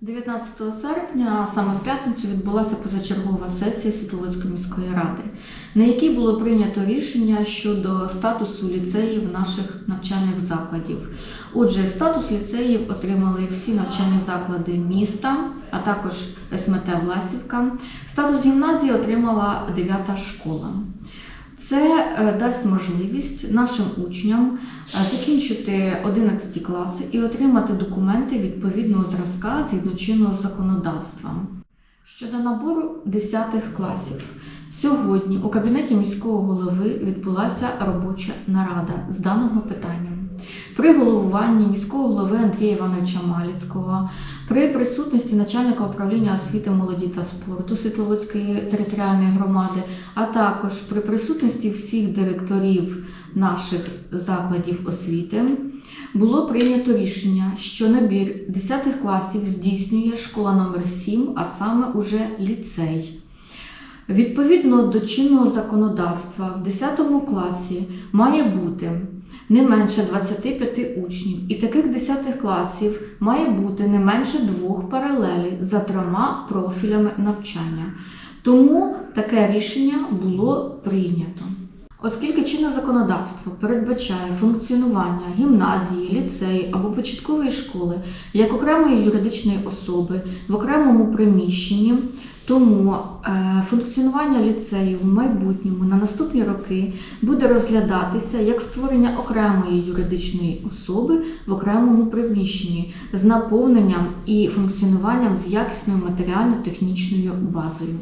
19 серпня, саме в п'ятницю, відбулася позачергова сесія Світловодської міської ради, на якій було прийнято рішення щодо статусу ліцеїв наших навчальних закладів. Отже, статус ліцеїв отримали всі навчальні заклади міста, а також СМТ Власівка. Статус гімназії отримала 9 школа. Це е, дасть можливість нашим учням е, закінчити 11 класи і отримати документи відповідного зразка згідно чинного законодавства. Щодо набору 10 класів, сьогодні у кабінеті міського голови відбулася робоча нарада з даного питання. При головуванні міського голови Андрія Івановича Маліцького, при присутності начальника управління освіти, молоді та спорту Світловодської територіальної громади, а також при присутності всіх директорів наших закладів освіти було прийнято рішення, що набір 10 класів здійснює школа номер 7, а саме уже ліцей. Відповідно до чинного законодавства, в 10 класі має бути не менше 25 учнів, і таких 10 класів має бути не менше двох паралелей за трьома профілями навчання. Тому таке рішення було прийнято. Оскільки чинне законодавство передбачає функціонування гімназії, ліцею або початкової школи як окремої юридичної особи в окремому приміщенні, тому е, функціонування ліцею в майбутньому на наступні роки буде розглядатися як створення окремої юридичної особи в окремому приміщенні з наповненням і функціонуванням з якісною матеріально-технічною базою.